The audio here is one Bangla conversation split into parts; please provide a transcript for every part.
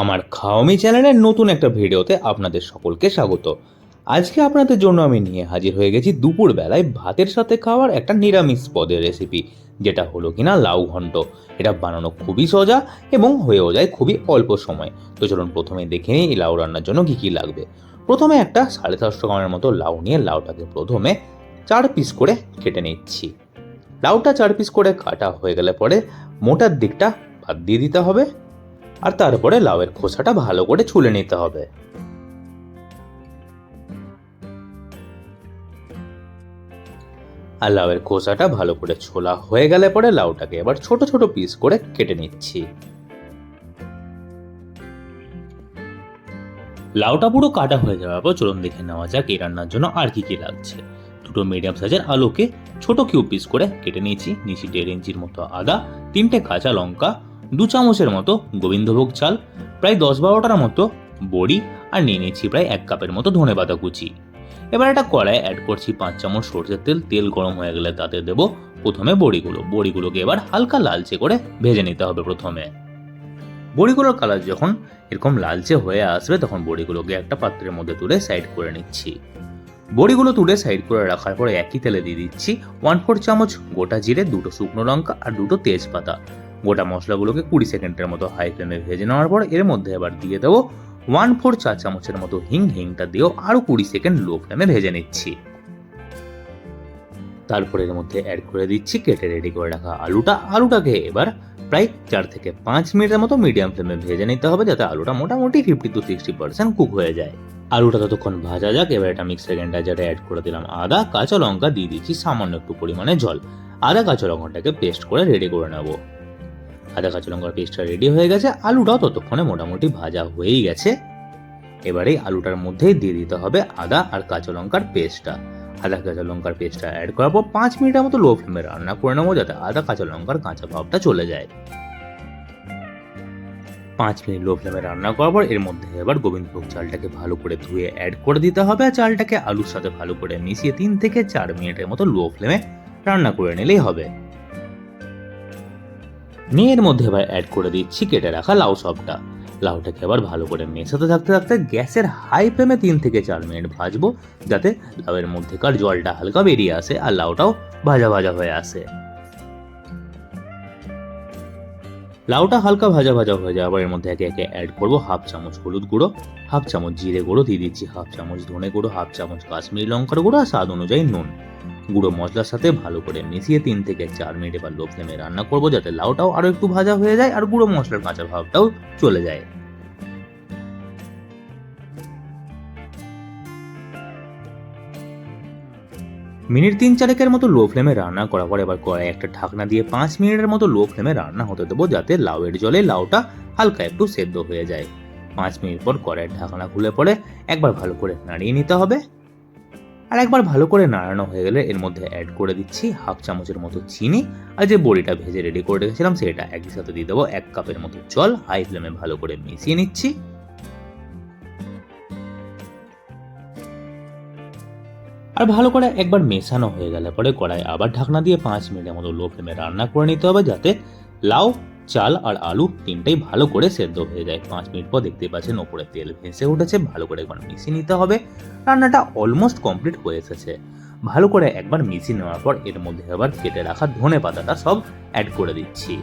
আমার খাওয়ামি চ্যানেলের নতুন একটা ভিডিওতে আপনাদের সকলকে স্বাগত। আজকে আপনাদের জন্য আমি নিয়ে হাজির হয়ে গেছি দুপুরবেলায় ভাতের সাথে খাওয়ার একটা নিরামিষ পদের রেসিপি যেটা হলো কিনা লাউ ঘন্ট। এটা বানানো খুবই সোজা এবং হয়েও যায় খুবই অল্প সময়। তো চলুন প্রথমে দেখে নিই এই লাউ রান্নার জন্য কী কী লাগবে। প্রথমে একটা সাড়ে সাতশো গ্রামের মতো লাউ নিয়ে লাউটাকে প্রথমে চার পিস করে কেটে নিচ্ছি। লাউটা চার পিস করে কাটা হয়ে গেলে পরে মোটার দিকটা বাদ দিয়ে দিতে হবে। আর তারপরে লাউয়ের খোসাটা ভালো করে ছুলে নিতে হবে। আর লাউয়ের খোসাটা ভালো করে ছোলা হয়ে গেলে পরে লাউটাকে এবার ছোট ছোট পিস করে কেটে নিচ্ছি। লাউটা পুরো কাটা হয়ে যাওয়ার পর চলুন দেখে নেওয়া যাক এই রান্নার জন্য আর কি কি লাগছে। দুটো মিডিয়াম সাইজের আলুকে ছোট কিউব পিস করে কেটে নিয়েছি নিচে দেড় ইঞ্চির মতো আদা, তিনটে কাঁচা লঙ্কা দু চামচের মতো গোবিন্দভোগ চাল, প্রায় দশ বারোটার মতো বড়ি আর নিয়ে নিয়েছি প্রায় এক কাপের মতো ধনে পাতা কুচি। এবার একটা কড়াই অ্যাড করছি পাঁচ চামচ সর্ষের তেল তেল গরম হয়ে গেলে তাতে দেব প্রথমে বড়িগুলো। বড়িগুলোকে এবার হালকা লালচে করে ভেজে নিতে হবে প্রথমে। বড়িগুলোর কালার যখন এরকম লালচে হয়ে আসবে, তখন বড়িগুলোকে একটা পাত্রের মধ্যে তুলে সাইড করে নিচ্ছি। বড়িগুলো তুলে সাইড করে রাখার পরে একই তেলে দিয়ে দিচ্ছি ওয়ান ফোর চামচ গোটা জিরে, দুটো শুকনো লঙ্কা আর দুটো তেজপাতা। গোটা মশলাগুলোকে কুড়ি সেকেন্ডের মতো হাই ফ্লেমে ভেজে নেওয়ার পর এর মধ্যে এবার দিয়ে দেবো ওয়ান ফোর চা চামচের মতো হিং হিংটা দিয়েও আরও কুড়ি সেকেন্ড লো ফ্লেমে ভেজে নিচ্ছি। তারপর এর মধ্যে অ্যাড করে দিচ্ছি কেটে রেডি করে রাখা আলুটা। আলুটাকে এবার প্রায় চার থেকে পাঁচ মিনিটের মতো মিডিয়াম ফ্লেমে ভেজে নিতে হবে যাতে আলুটা মোটামুটি fifty to sixty percent cook হয়ে যায়। আলুটা ততক্ষণ ভাজা যাক, এবার এটা মিক্সার গ্রাইন্ডার অ্যাড করে দিলাম আদা, কাঁচা লঙ্কা, দিয়ে দিচ্ছি সামান্য একটু পরিমাণে জল। আদা, কাঁচা লঙ্কাটাকে পেস্ট করে রেডি করে নেব। আদা, কাঁচা লঙ্কার পেস্টটা রেডি হয়ে গেছে। আলুটাও ততক্ষণে মোটামুটি ভাজা হয়েই গেছে। এবারে আলুটার মধ্যেই দিয়ে দিতে হবে আদা আর কাঁচা লঙ্কার পেস্টটা আদা, কাঁচা লঙ্কার পেস্টটা অ্যাড করার পর পাঁচ মিনিটের মতো লো ফ্লেমে রান্না করে নেব যাতে আদা, কাঁচা লঙ্কার কাঁচা ভাবটা চলে যায়। পাঁচ মিনিট লো ফ্লেমে রান্না করার পর এর মধ্যে এবার গোবিন্দভোগ চালটাকে ভালো করে ধুয়ে অ্যাড করে দিতে হবে আর চালটাকে আলুর সাথে ভালো করে মিশিয়ে তিন থেকে চার মিনিটের মতো লো ফ্লেমে রান্না করে নিলেই হবে। নিয়ে মধ্যে এবার অ্যাড করে দিচ্ছি কেটে রাখা লাউ সবটা। লাউটাকে আবার ভালো করে মেশাতে থাকতে থাকতে গ্যাসের হাই ফ্লেমে তিন থেকে চার মিনিট ভাজবো, যাতে লাউয়ের মধ্যেকার জলটা হালকা বেরিয়ে আসে আর লাউটাও ভাজা ভাজা হয়ে আসে। লাউটা হালকা ভাজা ভাজা হয়ে যাওয়ার এর মধ্যে একে একে অ্যাড করব হাফ চামচ হলুদ গুঁড়ো হাফ চামচ জিরে গুঁড়ো, দিয়ে দিচ্ছি হাফ চামচ ধনে গুঁড়ো হাফ চামচ কাশ্মীরি লঙ্কার গুঁড়ো আর স্বাদ অনুযায়ী নুন। গুঁড়ো মশলার সাথে ভালো করে মিশিয়ে তিন থেকে চার মিনিট এবার লো ফ্লেমে রান্না করব যাতে লাউটাও আরও একটু ভাজা হয়ে যায় আর গুঁড়ো মশলার কাঁচা ভাবটাও চলে যায়। মিনিট তিন চারেকের মতো লো ফ্লেমে রান্না করার পর এবার কড়াই একটা ঢাকনা দিয়ে পাঁচ মিনিটের মতো লো ফ্লেমে রান্না হতে দেবো যাতে লাউয়ের জলে লাউটা হালকা একটু সেদ্ধ হয়ে যায়। পাঁচ মিনিট পর কড়াইয়ের ঢাকনা খুলে পরে একবার ভালো করে নাড়িয়ে নিতে হবে। আর একবার ভালো করে নাড়ানো হয়ে গেলে এর মধ্যে অ্যাড করে দিচ্ছি হাফ চামচের মতো চিনি। আর যে বড়িটা ভেজে রেডি করে রেখেছিলাম সেটা একই সাথে দিয়ে দেবো এক কাপের মতো জল। হাই ফ্লেমে ভালো করে মিশিয়ে নিচ্ছি। আর ভালো করে একবার মেশানো হয়ে গেলে পরে কড়াই আবার ঢাকনা দিয়ে পাঁচ মিনিটের মতো লো ফ্লেমে রান্না করে নিতে হবে যাতে লাউ চাল আর আলু তিনটাই ভালো করে সেদ্ধ হয়ে যায়। পাঁচ মিনিট পর দেখতে পাচ্ছেন ওপরে তেল ভেসে উঠেছে, ভালো করে একবার মিশিয়ে নিতে হবে। রান্নাটা অলমোস্ট কমপ্লিট হয়ে এসেছে। ভালো করে একবার মিশিয়ে নেওয়ার পর এর মধ্যে আবার কেটে রাখা ধনে পাতাটা সব অ্যাড করে দিচ্ছি।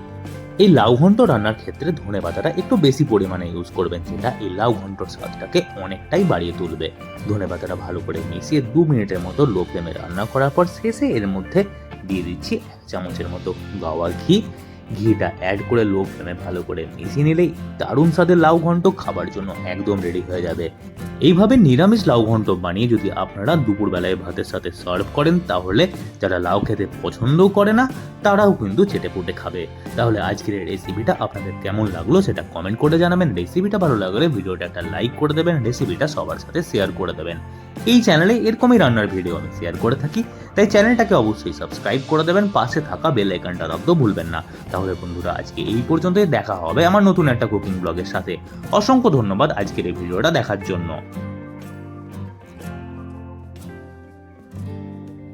এই লাউ ঘন্ট রান্নার ক্ষেত্রে ধনে পাতাটা একটু বেশি পরিমাণে ইউজ করবেন, যেটা এই লাউ ঘন্টর স্বাদটাকে অনেকটাই বাড়িয়ে তুলবে। ধনে পাতাটা ভালো করে মিশিয়ে দু মিনিটের মতো লো ফ্লেমে রান্না করার পর শেষে এর মধ্যে দিয়ে দিচ্ছি এক চামচের মতো গাওয়া ঘি। ঘিটা অ্যাড করে লো ফ্লেমে ভালো করে মিশিয়ে নিলেই দারুণ স্বাদের লাউ ঘন্ট খাবার জন্য একদম রেডি হয়ে যাবে। এইভাবে নিরামিষ লাউ ঘন্ট বানিয়ে যদি আপনারা দুপুরবেলায় ভাতের সাথে সার্ভ করেন, তাহলে যারা লাউ খেতে পছন্দও করে না, তারাও কিন্তু চেটে পুটে খাবে। তাহলে আজকের এই রেসিপিটা আপনাদের কেমন লাগল সেটা কমেন্ট করে জানাবেন। রেসিপিটা ভালো লাগলে ভিডিওটা একটা লাইক করে দেবেন রেসিপিটা সবার সাথে শেয়ার করে দেবেন। এই চ্যানেলে এরকমই রান্নার ভিডিও আমি শেয়ার করে থাকি। তাই চ্যানেলটাকে অবশ্যই সাবস্ক্রাইব করে দেবেন, পাশে থাকা বেল আইকনটা রাখতেও ভুলবেন না। তাহলে বন্ধুরা, আজকে এই পর্যন্তই, দেখা হবে আমার নতুন একটা কুকিং ব্লগের সাথে। অসংখ্য ধন্যবাদ আজকের এই ভিডিওটা দেখার জন্য।